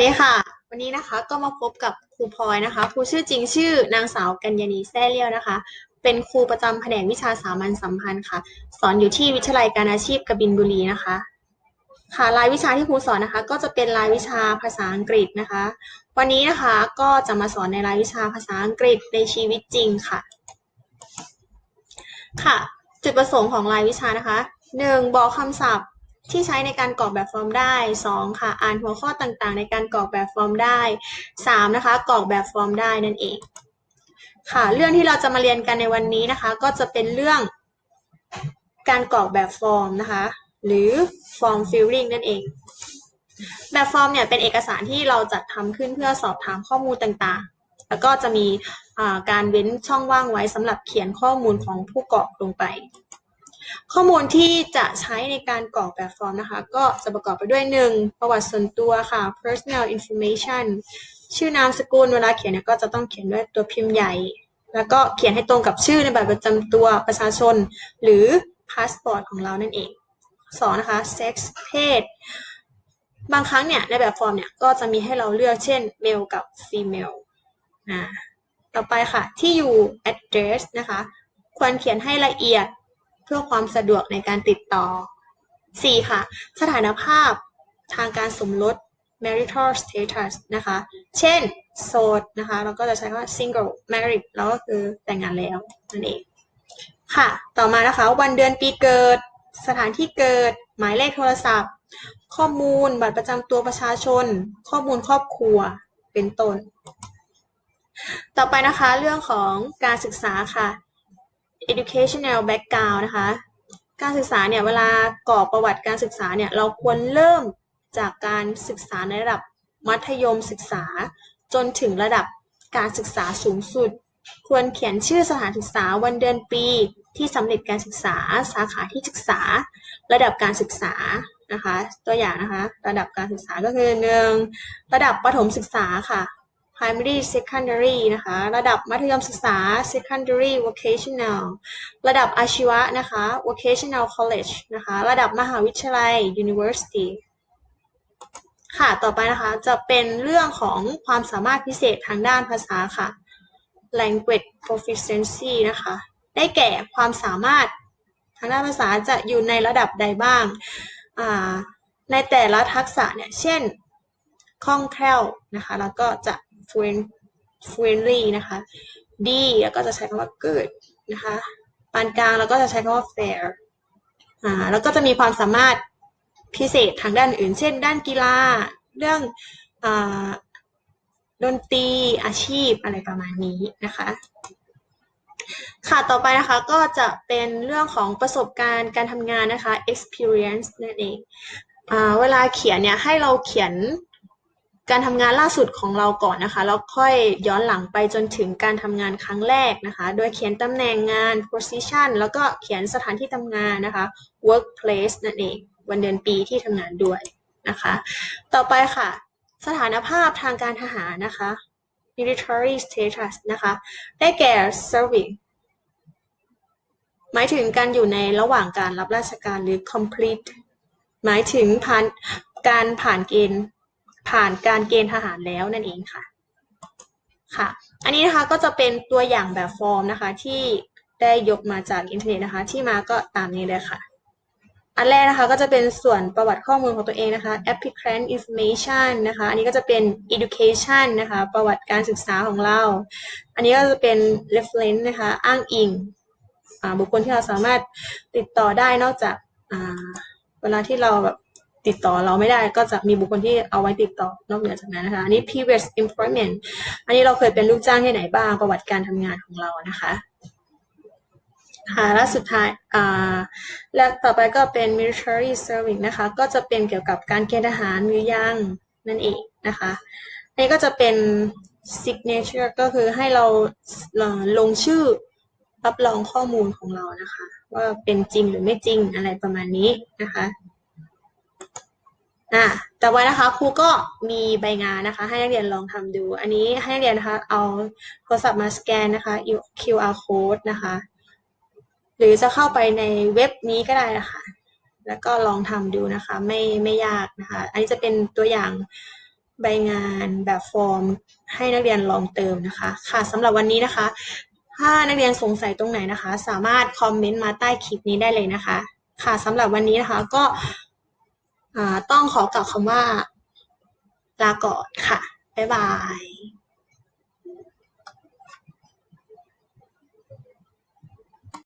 ดีค่ะ วันนี้นะคะก็มาพบกับครูพลอยนะคะครูชื่อจริงชื่อนางสาวกัญญาณีแซ่เลี้ยวนะคะ เป็นครูประจำแผนกวิชาสามัญสัมพันธ์ค่ะ สอนอยู่ที่วิทยาลัยการอาชีพกบินบุรีนะคะ ค่ะรายวิชาที่ครูสอนนะคะ ก็จะเป็นรายวิชาภาษาอังกฤษนะคะ วันนี้นะคะก็จะมาสอนในรายวิชาภาษาอังกฤษในชีวิตจริงค่ะ ค่ะ จุดประสงค์ของรายวิชานะคะ 1. บอกคำศัพท์ ที่ใช้ในการกรอกแบบฟอร์มได้ 2. ค่ะ อ่านหัวข้อต่างๆ ในการกรอกแบบฟอร์มได้ 3. นะคะ กรอกแบบฟอร์มได้นั่นเอง ค่ะ เรื่องที่เราจะมาเรียนกันในวันนี้นะคะ ก็จะเป็นเรื่องการกรอกแบบฟอร์มนะคะ หรือ form filling นั่นเอง แบบฟอร์มเนี่ยเป็นเอกสารที่เราจัดทำขึ้นเพื่อสอบถามข้อมูลต่างๆ แล้วก็จะมีการเว้นช่องว่างไว้สำหรับเขียนข้อมูลของผู้กรอกลงไป ข้อมูลที่จะใช้ในการกรอกแบบฟอร์มนะคะ ก็จะประกอบไปด้วย 1. ประวัติส่วนตัวค่ะ personal information ชื่อนามสกุลเวลาเขียนเนี่ยก็จะต้องเขียนด้วยตัวพิมพ์ใหญ่ แล้วก็เขียนให้ตรงกับชื่อในบัตรประจำตัวประชาชน หรือพาสปอร์ตของเรานั่นเอง 2. นะคะ sex เพศ บางครั้งเนี่ยในแบบฟอร์มเนี่ยก็จะมีให้เราเลือกเช่น male กับ female อ่าต่อไปค่ะที่อยู่ address นะคะ ควรเขียนให้ละเอียด พื่อความสะดวกในการติดต่อ 4. ค่ะ สถานภาพทางการสมรส marital status นะคะ เช่น โสดนะคะ เราก็จะใช้คำว่า single married แล้วก็คือแต่งงานแล้วนั่นเอง ค่ะ ต่อมานะคะ วันเดือนปีเกิด สถานที่เกิด หมายเลขโทรศัพท์ ข้อมูล บัตรประจำตัวประชาชน ข้อมูลครอบครัว เป็นต้น ต่อไปนะคะ เรื่องของการศึกษาค่ะ educational background นะคะ การศึกษาเนี่ยเวลากรอกประวัติการศึกษาเนี่ยเราควรเริ่มจากการศึกษาในระดับมัธยมศึกษา จนถึงระดับการศึกษาสูงสุด ควรเขียนชื่อสถานศึกษาวันเดือนปีที่สำเร็จการศึกษาสาขาที่ศึกษา ระดับการศึกษานะคะ ตัวอย่างนะคะ ระดับการศึกษาก็คือหนึ่งระดับประถมศึกษาค่ะ primary secondary นะคะ ระดับมัธยมศึกษา secondary vocational ระดับอาชีวะนะคะ vocational college นะคะ ระดับมหาวิทยาลัย university ค่ะ ต่อไปนะคะจะเป็นเรื่องของความสามารถพิเศษทางด้านภาษาค่ะ language proficiency นะคะ ได้แก่ความสามารถทางด้านภาษาจะอยู่ในระดับใดบ้าง ในแต่ละทักษะเนี่ย เช่น คล่องแคล่วนะคะ แล้วก็จะ friendly นะคะ ดีแล้วก็จะใช้คำว่า good นะคะปานกลางแล้วก็จะใช้คำว่า fair อ่าแล้วก็จะมีความสามารถพิเศษทางด้านอื่น เช่น ด้านกีฬา เรื่องอดนตรีอาชีพอะไรประมาณนี้นะคะ ค่ะต่อไปนะคะก็จะเป็นเรื่องของประสบการณ์การทำงานนะคะ experience นั่นเองอเวลาเขียนเนี่ยให้เราเขียน การทำงานล่าสุดของเราก่อนนะคะแล้วค่อยย้อนหลังไปจนถึงการทำงานครั้งแรกนะคะ โดยเขียนตำแหน่งงาน position แล้วก็เขียนสถานที่ทำงานนะคะ workplace นั่นเอง วันเดือนปีที่ทำงานด้วยนะคะ ต่อไปค่ะ สถานภาพทางการทหารนะคะ military status นะคะ ได้แก่ serving หมายถึงการอยู่ในระหว่างการรับราชการหรือ complete หมายถึงผ่านการผ่านเกณฑ์ ผ่านการเกณฑ์ทหารแล้วนั่นเองค่ะค่ะ อันนี้นะคะก็จะเป็นตัวอย่างแบบฟอร์มนะคะที่ได้ยกมาจากอินเทอร์เน็ตนะคะ ที่มาก็ตามนี้เลยค่ะ อันแรกนะคะก็จะเป็นส่วนประวัติข้อมูลของตัวเองนะคะ applicant information นะคะ อันนี้ก็จะเป็น education นะคะ ประวัติการศึกษาของเรา อันนี้ก็จะเป็น reference นะคะ อ้างอิงบุคคลที่เราสามารถติดต่อได้นอกจากเวลาที่เราแบบ ติดต่อเราไม่ได้ก็จะมีบุคคลที่เอาไว้ติดต่อนอกเหนือจากนั้นนะคะอันนี้ previous employment อันนี้เราเคยเป็นลูกจ้างที่ไหนบ้างประวัติการทำงานของเรานะคะค่ะและสุดท้ายอ่าและต่อไปก็เป็น military service นะคะ ก็จะเป็นเกี่ยวกับการเกณฑ์ทหารหรือยังนั่นเองนะคะอันนี้ก็จะเป็น signature ก็คือให้เราลงชื่อรับรองข้อมูลของเรานะคะ ว่าเป็นจริงหรือไม่จริงอะไรประมาณนี้นะคะ อ่าต่ว่านะคะครูก็มีใบงานนะคะ ให้นักเรียนลองทำดู อันนี้ให้นักเรียนนะคะ เอาโทรศัพท์มาสแกนนะคะ QR code นะคะ หรือจะเข้าไปในเว็บนี้ก็ได้นะคะ แล้วก็ลองทำดูนะคะ ไม่ไม่ยากนะคะ อันนี้จะเป็นตัวอย่างใบงานแบบฟอร์ม ให้นักเรียนลองเติมนะคะ ค่ะสำหรับวันนี้นะคะ ถ้านักเรียนสงสัยตรงไหนนะคะ สามารถคอมเมนต์มาใต้คลิปนี้ได้เลยนะคะ ค่ะสำหรับวันนี้นะคะก็ ต้องขอกล่าวคำว่าลาก่อนค่ะ บ๊ายบาย